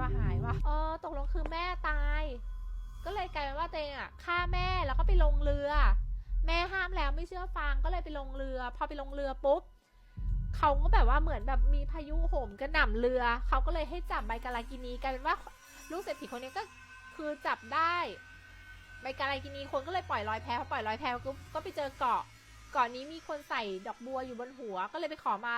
ว่าหายวะเออตกลงคือแม่ตาย ก็เลยกลายเป็นว่าตัวเองอะฆ่าแม่แล้วก็ไปลงเรือ แม่ห้ามแล้วไม่เชื่อฟังก็เลยไปลงเรือ พอไปลงเรือปุ๊บเขาก็แบบว่าเหมือนแบบมีพายุโหมกระหน่ำเรือเขาก็เลยให้จับใบกาลากินีกลายเป็นว่าลูกเศรษฐีคนนี้ก็คือจับได้ใบกาลากินีคนก็เลยปล่อยลอยแพพอปล่อยลอยแพก็ก็ไปเจอเกาะเกาะนี้มีคนใส่ดอกบัวอยู่บนหัว ก็เลยไปขอมา